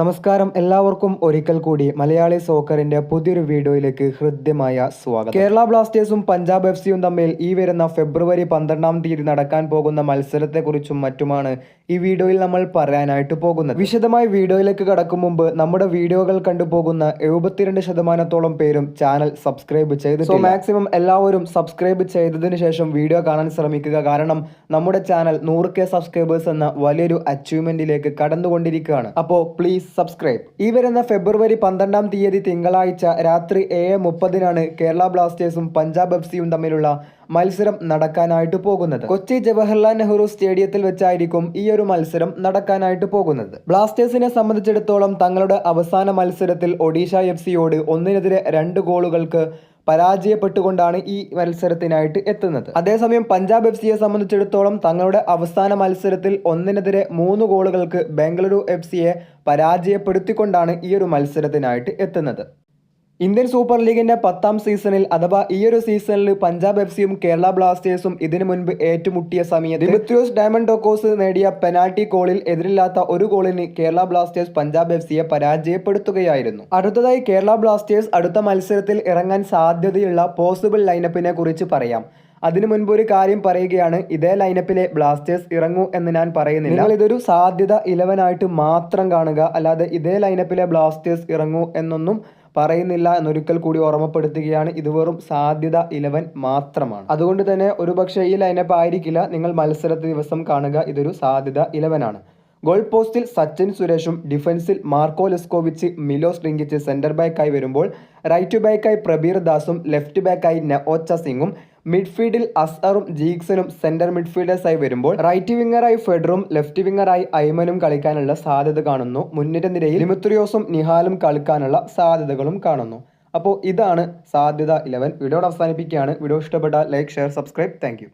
നമസ്കാരം. എല്ലാവർക്കും ഒരിക്കൽ കൂടി മലയാളി സോക്കറിന്റെ പുതിയൊരു വീഡിയോയിലേക്ക് ഹൃദ്യമായ സ്വാഗതം. കേരള ബ്ലാസ്റ്റേഴ്സും പഞ്ചാബ് എഫ് സിയും തമ്മിൽ ഈ വരുന്ന ഫെബ്രുവരി പന്ത്രണ്ടാം തീയതി നടക്കാൻ പോകുന്ന മത്സരത്തെക്കുറിച്ചും മറ്റുമാണ് ഈ വീഡിയോയിൽ നമ്മൾ പറയാനായിട്ട് പോകുന്നത്. വിശദമായി വീഡിയോയിലേക്ക് കടക്കും മുമ്പ് നമ്മുടെ വീഡിയോകൾ കണ്ടുപോകുന്ന എഴുപത്തിരണ്ട് ശതമാനത്തോളം പേരും ചാനൽ സബ്സ്ക്രൈബ് ചെയ്തു സോ മാക്സിമം എല്ലാവരും സബ്സ്ക്രൈബ് ചെയ്തതിന് ശേഷം വീഡിയോ കാണാൻ ശ്രമിക്കുക. കാരണം നമ്മുടെ ചാനൽ നൂറ് കെ സബ്സ്ക്രൈബേഴ്സ് എന്ന വലിയൊരു അച്ചീവ്മെന്റിലേക്ക് കടന്നുകൊണ്ടിരിക്കുകയാണ്. അപ്പോൾ പ്ലീസ് സബ്സ്ക്രൈബ് ഈ വരുന്ന ഫെബ്രുവരി പന്ത്രണ്ടാം തീയതി തിങ്കളാഴ്ച രാത്രി ഏഴ് മുപ്പതിനാണ് കേരള ബ്ലാസ്റ്റേഴ്സും പഞ്ചാബ് എഫ് സിയും തമ്മിലുള്ള മത്സരം നടക്കാനായിട്ട് പോകുന്നത്. കൊച്ചി ജവഹർലാൽ നെഹ്റു സ്റ്റേഡിയത്തിൽ വെച്ചായിരിക്കും ഈ ഒരു മത്സരം നടക്കാനായിട്ട് പോകുന്നത്. ബ്ലാസ്റ്റേഴ്സിനെ സംബന്ധിച്ചിടത്തോളം തങ്ങളുടെ അവസാന മത്സരത്തിൽ ഒഡീഷ എഫ് സിയോട് ഒന്നിനെതിരെ രണ്ട് ഗോളുകൾക്ക് പരാജയപ്പെട്ടുകൊണ്ടാണ് ഈ മത്സരത്തിനായിട്ട് എത്തുന്നത്. അതേസമയം പഞ്ചാബ് എഫ് സിയെ സംബന്ധിച്ചിടത്തോളം തങ്ങളുടെ അവസാന മത്സരത്തിൽ ഒന്നിനെതിരെ മൂന്ന് ഗോളുകൾക്ക് ബംഗളൂരു എഫ് സിയെ പരാജയപ്പെടുത്തിക്കൊണ്ടാണ് ഈ ഒരു മത്സരത്തിനായിട്ട് എത്തുന്നത്. ഇന്ത്യൻ സൂപ്പർ ലീഗിന്റെ പത്താം സീസണിൽ അഥവാ ഈ ഒരു സീസണിൽ പഞ്ചാബ് എഫ് സിയും കേരള ബ്ലാസ്റ്റേഴ്സും ഇതിനു മുൻപ് ഏറ്റുമുട്ടിയ സമയത്ത് ഡിമിത്രിയോസ് ഡയമണ്ട് ഡോക്കോസ് നേടിയ പെനാൽറ്റി ഗോളിൽ എതിരില്ലാത്ത ഒരു ഗോളിന് കേരള ബ്ലാസ്റ്റേഴ്സ് പഞ്ചാബ് എഫ് സിയെ പരാജയപ്പെടുത്തുകയായിരുന്നു. അടുത്തതായി കേരള ബ്ലാസ്റ്റേഴ്സ് അടുത്ത മത്സരത്തിൽ ഇറങ്ങാൻ സാധ്യതയുള്ള പോസിബിൾ ലൈനപ്പിനെ കുറിച്ച് പറയാം. അതിനു മുൻപ് ഒരു കാര്യം പറയുകയാണ്. ഇതേ ലൈനപ്പിലെ ബ്ലാസ്റ്റേഴ്സ് ഇറങ്ങൂ എന്ന് ഞാൻ പറയുന്നില്ല. നിങ്ങൾ ഇതൊരു സാധ്യത ഇലവനായിട്ട് മാത്രം കാണുക. അല്ലാതെ ഇതേ ലൈനപ്പിലെ ബ്ലാസ്റ്റേഴ്സ് ഇറങ്ങൂ എന്നൊന്നും പറയുന്നില്ല എന്നൊരിക്കൽ കൂടി ഓർമ്മപ്പെടുത്തുകയാണ്. ഇത് വെറും സാധ്യത ഇലവൻ മാത്രമാണ്. അതുകൊണ്ട് തന്നെ ഒരുപക്ഷെ ഈ ലൈനപ്പ് ആയിരിക്കില്ല. നിങ്ങൾ മത്സര ദിവസം കാണുക. ഇതൊരു സാധ്യത ഇലവനാണ്. ഗോൾ പോസ്റ്റിൽ സച്ചിൻ സുരേഷും ഡിഫൻസിൽ മാർക്കോ ലെസ്കോവിച്ച് മിലോസ് റിങ്കിച്ച് സെന്റർ ബാക്കായി വരുമ്പോൾ റൈറ്റ് ബാക്കായി പ്രബീർ ദാസും ലെഫ്റ്റ് ബാക്കായി നവോച്ച സിംഗും മിഡ്ഫീൽഡിൽ അസ്ഹറും ജീക്സനും സെന്റർ മിഡ്ഫീൽഡേഴ്സായി വരുമ്പോൾ റൈറ്റ് വിങ്ങറായി ഫെഡറും ലെഫ്റ്റ് വിങ്ങറായി ഐമനും കളിക്കാനുള്ള സാധ്യത കാണുന്നു. മുൻനിര നിരയിൽ ലിമിത്രിയോസും നിഹാലും കളിക്കാനുള്ള സാധ്യതകളും കാണുന്നു. അപ്പോൾ ഇതാണ് സാധ്യത ഇലവൻ. വീഡിയോ അവസാനിപ്പിക്കുകയാണ്. വീഡിയോ ഇഷ്ടപ്പെട്ടാൽ ലൈക്ക് ഷെയർ സബ്സ്ക്രൈബ്. താങ്ക്